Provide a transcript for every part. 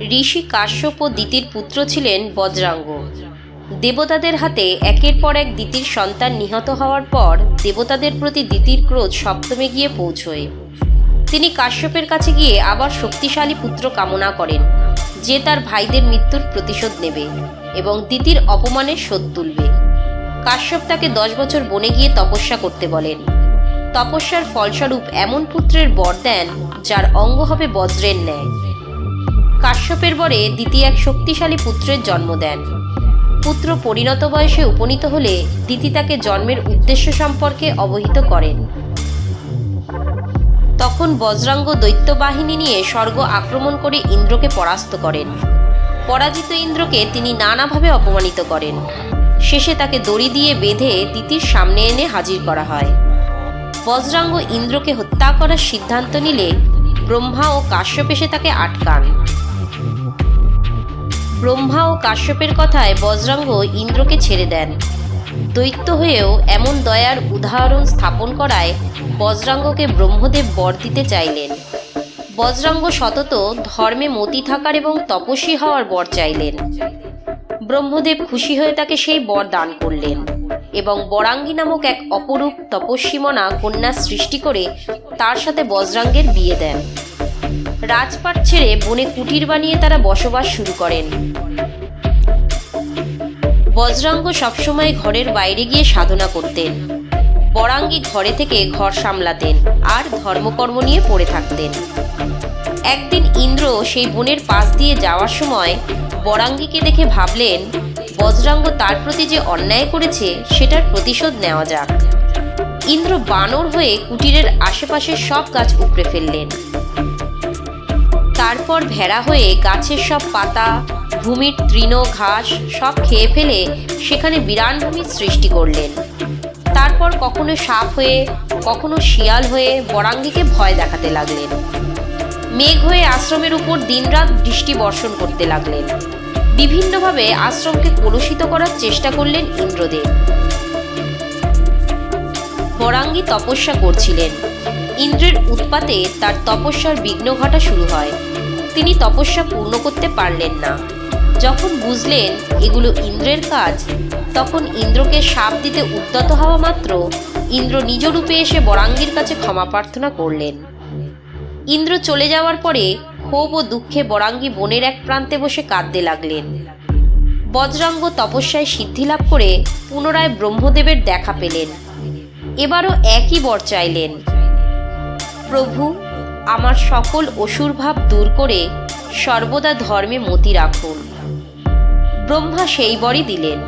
ঋষি কাশ্যপ ও দিতির পুত্র ছিলেন বজ্রাঙ্গ। দেবতাদের হাতে একের পর এক দিতির সন্তান নিহত হওয়ার পর দেবতাদের প্রতি দিতির ক্রোধ সপ্তমে গিয়ে পৌঁছয়। তিনি কাশ্যপের কাছে গিয়ে আবার শক্তিশালী পুত্র কামনা করেন, যে তার ভাইদের মৃত্যুর প্রতিশোধ নেবে এবং দিতির অপমানের শোধ তুলবে। কাশ্যপ তাকে দশ বছর বনে গিয়ে তপস্যা করতে বলেন। তপস্যার ফলস্বরূপ এমন পুত্রের বর দেন, যার অঙ্গ হবে বজ্রের ন্যায়। কাশ্যপের বরে দ্বিতীয় এক শক্তিশালী পুত্রের জন্ম দেন। পুত্র পরিণত বয়সে উপনীত হলে দিতি তাকে জন্মের উদ্দেশ্য সম্পর্কে অবহিত করেন। তখন বজ্রাঙ্গ দৈত্য বাহিনী নিয়ে স্বর্গ আক্রমণ করে ইন্দ্রকে পরাস্ত করেন। পরাজিত ইন্দ্রকে তিনি নানাভাবে অপমানিত করেন। শেষে তাকে দড়ি দিয়ে বেঁধে দিতির সামনে এনে হাজির করা হয়। বজ্রাঙ্গ ইন্দ্রকে হত্যা করার সিদ্ধান্ত নিলে ব্রহ্মা ও কাশ্যপেশে তাকে আটকান। ব্রহ্মা ও কাশ্যপের কথায় বজ্রাঙ্গ ইন্দ্রকে ছেড়ে দেন। দৈত্য হয়েও এমন দয়ার উদাহরণ স্থাপন করায় বজ্রাঙ্গকে ব্রহ্মদেব বর দিতে চাইলেন। বজ্রাঙ্গ সতত ধর্মে মতি থাকার এবং তপস্বী হওয়ার বর চাইলেন। ব্রহ্মদেব খুশি হয়ে তাকে সেই বর দান করলেন এবং বরাঙ্গী নামক এক অপরূপ তপস্বীমনা কন্যা সৃষ্টি করে তার সাথে বজরাঙ্গের বিয়ে দেন। রাজপাট ছেড়ে বনে কুটির বানিয়ে তারা বসবাস শুরু করেন। বজ্রাঙ্গ সবসময় ঘরের বাইরে গিয়ে সাধনা করতেন। বরাঙ্গী ঘরে থেকে ঘর সামলাতেন আর ধর্মকর্ম নিয়ে পড়ে থাকতেন। একদিন ইন্দ্র সেই বনের পাশ দিয়ে যাওয়ার সময় বরাঙ্গীকে দেখে ভাবলেন, বজ্রাঙ্গ তার প্রতি যে অন্যায় করেছে, সেটার প্রতিশোধ নেওয়া যাক। ইন্দ্র বানর হয়ে কুটিরের আশেপাশের সব গাছ উপড়ে ফেললেন। তারপর ভেড়া হয়ে গাছের সব পাতা ভূমির তৃণ, ঘাস সব খেয়ে ফেলে সেখানে বিরান ভূমির সৃষ্টি করলেন। তারপর কখনো সাপ হয়ে, কখনো শিয়াল হয়ে বরাঙ্গীকে ভয় দেখাতে লাগলেন। মেঘ হয়ে আশ্রমের উপর দিনরাত দৃষ্টি বর্ষণ করতে লাগলেন। বিভিন্নভাবে আশ্রমকে কলুষিত করার চেষ্টা করলেন ইন্দ্রদেব। বরাঙ্গী তপস্যা করছিলেন। ইন্দ্রের উৎপাতে তার তপস্যার বিঘ্ন ঘটা শুরু হয়। তিনি তপস্যা পূর্ণ করতে পারলেন না। যখন বুঝলেন এগুলো ইন্দ্রের কাজ, তখন ইন্দ্রকে সাপ দিতে উদ্যত হওয়া মাত্র ইন্দ্র নিজ রূপে এসে বরাঙ্গীর কাছে ক্ষমা প্রার্থনা করলেন। ইন্দ্র চলে যাওয়ার পরে ক্ষোভ ও দুঃখে বরাঙ্গী বনের এক প্রান্তে বসে কাঁদতে লাগলেন। বজ্রাঙ্গ তপস্যায় সিদ্ধি লাভ করে পুনরায় ব্রহ্মদেবের দেখা পেলেন। এবারও একই বর চাইলেন। প্রভু, আমার সকল অসুর ভাব দূর করে সর্বদা ধর্মে মতি রাখুন। ব্রহ্মা সেই বরই দিলেন।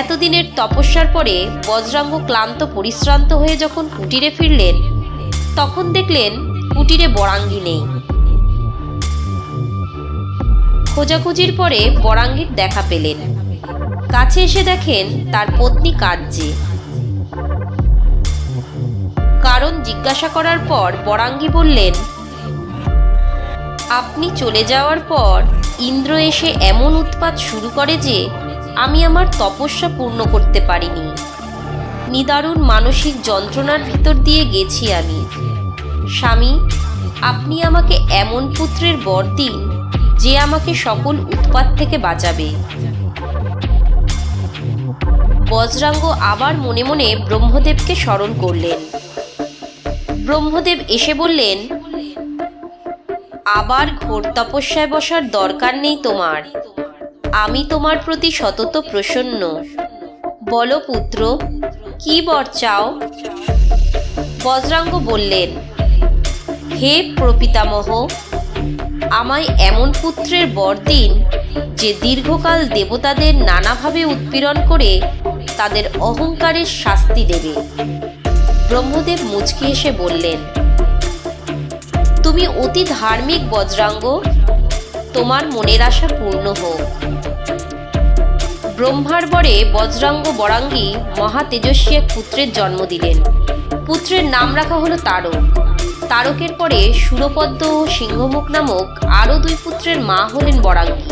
এতদিনের তপস্যার পরে বজ্রাঙ্গ ক্লান্ত, পরিশ্রান্ত হয়ে যখন কুটিরে ফিরলেন, তখন দেখলেন কুটিরে বরাঙ্গি নেই। খোঁজাখুঁজির পরে বরাঙ্গীর দেখা পেলেন। কাছে এসে দেখেন তার পত্নী কাঁদছে কারণ জিজ্ঞাসা করার পর বরাঙ্গী বললেন, আপনি চলে যাওয়ার পর ইন্দ্র এসে এমন উৎপাত শুরু করে যে আমি আমার তপস্যা পূর্ণ করতে পারিনি। নিদারুণ মানসিক যন্ত্রণার ভিতর দিয়ে গেছি আমি। স্বামী, আপনি আমাকে এমন পুত্রের বর দিন যে আমাকে সকল উৎপাত থেকে বাঁচাবে। বজ্রাঙ্গ আবার মনে মনে ব্রহ্মদেবকে স্মরণ করলেন। ব্রহ্মদেব এসে বললেন আবার ঘোর তপস্যায় বসার দরকার নেই তোমার। আমি তোমার প্রতি সতত প্রসন্ন। বলো পুত্র, কি বর চাও? বজ্রাঙ্গ বললেন, হে প্রপিতামহ, আমায় এমন পুত্রের বর দিন, যে দীর্ঘকাল দেবতাদের নানাভাবে উৎপীড়ন করে তাদের অহংকারের শাস্তি দেবে। ব্রহ্মদেব মুচকি এসে বললেন তুমি অতি ধার্মিক বজ্রাঙ্গ। তোমার মনের আশা পূর্ণ হোক। ব্রহ্মার বরে বজ্রাঙ্গ বরাঙ্গী মহা তেজস্বী এক পুত্রের জন্ম দিলেন। পুত্রের নাম রাখা হলো তারক। তারকের পরে সুরপদ্ম ও সিংহমুখ নামক আরও দুই পুত্রের মা হলেন বরাঙ্গী।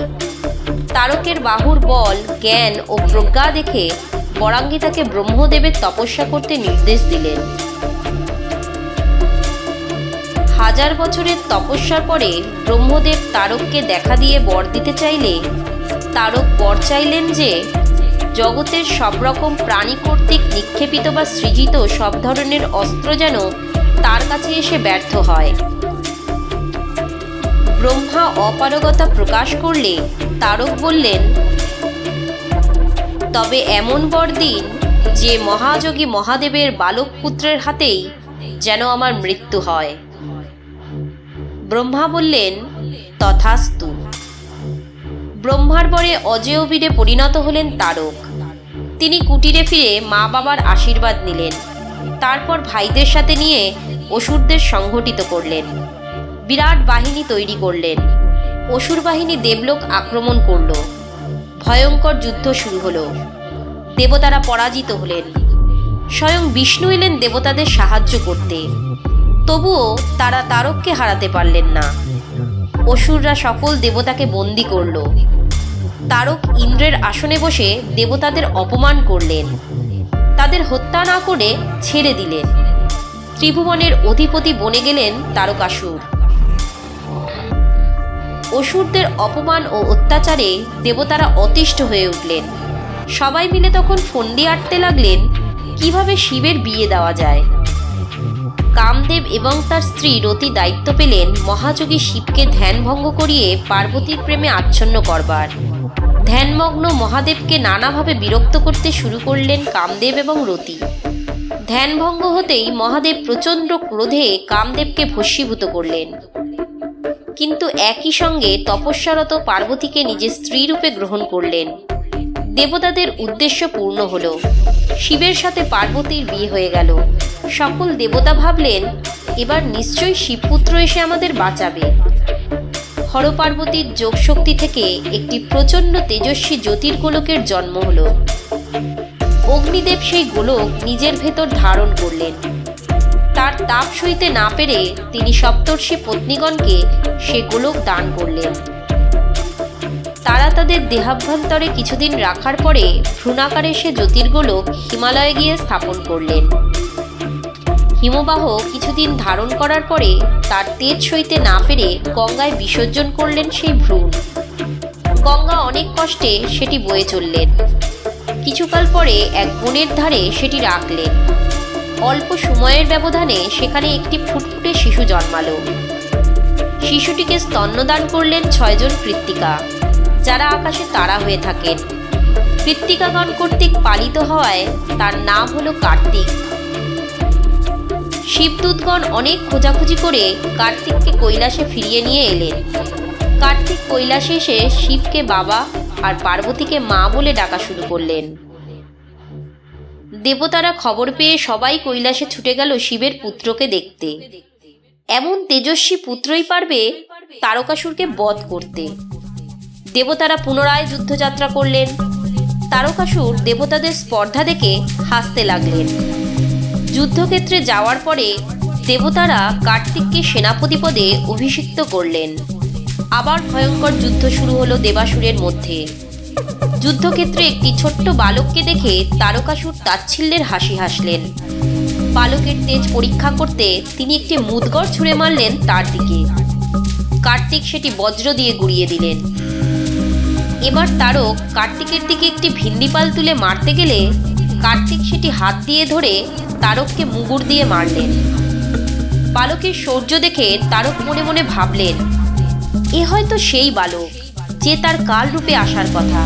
তারকের বাহুর বল, জ্ঞান ও প্রজ্ঞা দেখে বরাঙ্গী তাকে ব্রহ্মদেবের তপস্যা করতে নির্দেশ দিলেন। হাজার বছরের তপস্যার পরে ব্রহ্মদেব তারককে দেখা দিয়ে বর দিতে চাইলে, তারক বর চাইলেন যে, জগতের সব রকম প্রাণী কর্তৃক নিক্ষেপিত বা সৃজিত সব ধরনের অস্ত্র যেন তার কাছে এসে ব্যর্থ হয়। ব্রহ্মা অপারগতা প্রকাশ করলে তারক বললেন, তবে এমন বর দিন যে মহাযোগী মহাদেবের বালক পুত্রের হাতেই যেন আমার মৃত্যু হয়। ব্রহ্মা বললেন, তথাস্তু। ব্রহ্মার পরে অজেয় বীরে পরিণত হলেন তারক। তিনি কুটিরে ফিরে মা বাবার আশীর্বাদ নিলেন। তারপর ভাইদের সাথে নিয়ে অসুরদের সংগঠিত করলেন। বিরাট বাহিনী তৈরি করলেন। অসুর বাহিনী দেবলোক আক্রমণ করল। ভয়ঙ্কর যুদ্ধ শুরু হলো। দেবতারা পরাজিত হলেন। স্বয়ং বিষ্ণু এলেন দেবতাদের সাহায্য করতে। তবুও তারা তারককে হারাতে পারলেন না। অসুররা সকল দেবতাকে বন্দি করল। তারক ইন্দ্রের আসনে বসে দেবতাদের অপমান করলেন। তাদের হত্যা না করে ছেড়ে দিলেন। ত্রিভুবনের অধিপতি বনে গেলেন তারকাসুর। অসুরদের অপমান ও অত্যাচারে দেবতারা অতিষ্ঠ হয়ে উঠলেন। সবাই মিলে তখন ফন্দি আটতে লাগলেন, কীভাবে শিবের বিয়ে দেওয়া যায়। কামদেব এবং তার স্ত্রী রতি দায়িত্ব পেলেন মহাযোগী শিবকে ধ্যানভঙ্গ করিয়ে পার্বতীর প্রেমে আচ্ছন্ন করবার। ধ্যানমগ্ন মহাদেবকে নানাভাবে বিরক্ত করতে শুরু করলেন কামদেব এবং রতি। ধ্যানভঙ্গ হতেই মহাদেব প্রচণ্ড ক্রোধে কামদেবকে ভস্মীভূত করলেন। কিন্তু একই সঙ্গে তপস্যারত পার্বতীকে নিজের স্ত্রী রূপে গ্রহণ করলেন। দেবতাদের উদ্দেশ্য পূর্ণ হলো। শিবের সাথে পার্বতীর বিয়ে হয়ে গেল। সকল দেবতা ভাবলেন, এবার নিশ্চয়ই শিবপুত্র এসে আমাদের বাঁচাবে। হর হরপার্বতীর যোগশক্তি থেকে একটি প্রচণ্ড তেজস্বী জ্যোতির্গোলকের জন্ম হল। অগ্নিদেব সেই গোলক নিজের ভেতর ধারণ করলেন। তার তাপ সইতে না পেরে তিনি সপ্তর্ষি পত্নীগণকে সে গোলক দান করলেন। তারা তাদের দেহাভ্যন্তরে কিছুদিন রাখার পরে ভ্রূণাকারে সে জ্যোতির্গোলক হিমালয়ে গিয়ে স্থাপন করলেন। হিমবাহ কিছুদিন ধারণ করার পরে তার তেজ সইতে না পেরে গঙ্গায় বিসর্জন করলেন সেই ভ্রূণ। গঙ্গা অনেক কষ্টে সেটি বয়ে চললেন। কিছুকাল পরে এক বনের ধারে সেটি রাখলেন। অল্প সময়ের ব্যবধানে সেখানে একটি ফুটফুটে শিশু জন্মালো। শিশুটিকে স্তন্যদান করলেন ছয়জন কৃত্তিকা। যারা আকাশে তারা হয়ে থাকেন। কৃত্তিকাগণ কর্তৃক পালিত হওয়ায় তার নাম হলো কার্তিক। শিবদূতগণ অনেক খোঁজাখুঁজি করে কার্তিককে কৈলাসে ফিরিয়ে নিয়ে এলেন। কার্তিক কৈলাসে এসে শিবকে বাবা আর পার্বতীকে মা বলে ডাকা শুরু করলেন। দেবতারা খবর পেয়ে সবাই কৈলাসে ছুটে গেল শিবের পুত্রকে দেখতে। এমন তেজস্বী পুত্রই পারবে তারকাসুরকে বধ করতে। দেবতারা পুনরায় যুদ্ধযাত্রা করলেন। তারকাসুর দেবতাদের স্পর্ধা দেখে হাসতে লাগলেন। যুদ্ধক্ষেত্রে যাওয়ার পরে দেবতারা কার্তিককে সেনাপতি পদে অভিষিক্ত করলেন। আবার ভয়ঙ্কর যুদ্ধ শুরু হলো দেবাসুরের মধ্যে। যুদ্ধক্ষেত্রে একটি ছোট্ট বালককে দেখে তারকাসুর তাচ্ছিল্যের হাসি হাসলেন। বালকের তেজ পরীক্ষা করতে তিনি একটি মুদগর ছুঁড়ে মারলেন তার দিকে। কার্তিক সেটি বজ্র দিয়ে গুড়িয়ে দিলেন। এবার তারক কার্তিকের দিকে একটি ভিন্দিপাল তুলে মারতে গেলে কার্তিক সেটি হাত দিয়ে ধরে তারককে মুগুর দিয়ে মারলেন। বালকের শৌর্য দেখে তারক মনে মনে ভাবলেন, এ হয়তো সেই বালক যে তার কাল রূপে আসার কথা।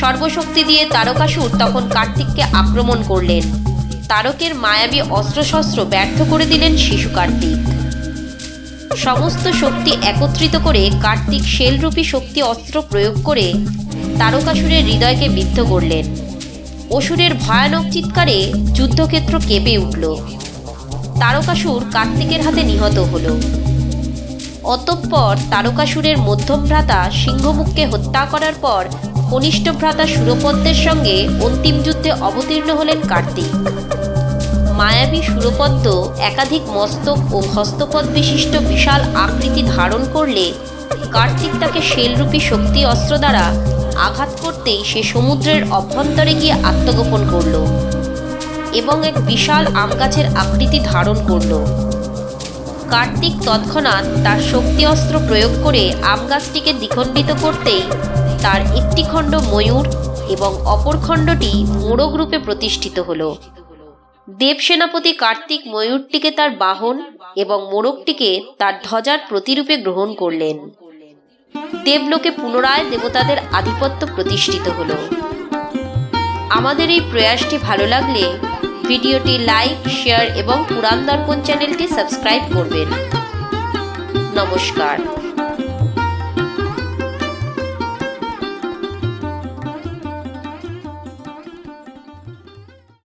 সর্বশক্তি দিয়ে তারকাসুর তখন কার্তিককে আক্রমণ করলেন। তারকের মায়াবী অস্ত্রশস্ত্র ব্যর্থ করে দিলেন শিশু কার্তিক। সমস্ত শক্তি একত্রিত করে কার্তিক শেলরূপী শক্তি অস্ত্র প্রয়োগ করে তারকাসুরের হৃদয়কে বিদ্ধ করলেন। অসুরের ভয়ানক চিৎকারে যুদ্ধক্ষেত্র কেঁপে উঠল। তারকাসুর কার্তিকের হাতে নিহত হল। অতঃপর তারকাসুরের মধ্যম ভ্রাতা সিংহমুখকে হত্যা করার পর কনিষ্ঠ ভ্রাতা সুরপদ্মের সঙ্গে অন্তিম যুদ্ধে অবতীর্ণ হলেন কার্তিক। মায়াবী সুরপদ্ম একাধিক মস্তক ও হস্তপদ বিশিষ্ট বিশাল আকৃতি ধারণ করলে কার্তিক তাকে শেলরূপী শক্তি অস্ত্র দ্বারা আঘাত করতেই সে সমুদ্রের অভ্যন্তরে গিয়ে আত্মগোপন করল এবং এক বিশাল আম গাছের আকৃতি ধারণ করল। কার্তিক তৎক্ষণাৎ তার শক্তি অস্ত্র প্রয়োগ করে আম গাছটিকে দ্বিখণ্ডিত করতেই তার একটি খণ্ড ময়ূর এবং অপর খণ্ডটি মোড়ক রূপে প্রতিষ্ঠিত হলো। দেবসেনাপতি কার্তিক ময়ূরটিকে তার বাহন এবং মোড়কটিকে তার ধ্বজার প্রতিরূপে গ্রহণ করলেন। দেবলোকে পুনরায় দেবতাদের আধিপত্য প্রতিষ্ঠিত হল। আমাদের এই প্রয়াসটি ভালো লাগলে ভিডিওটি লাইক, শেয়ার এবং পুরাণ দর্পণ চ্যানেলটি সাবস্ক্রাইব করবেন। নমস্কার।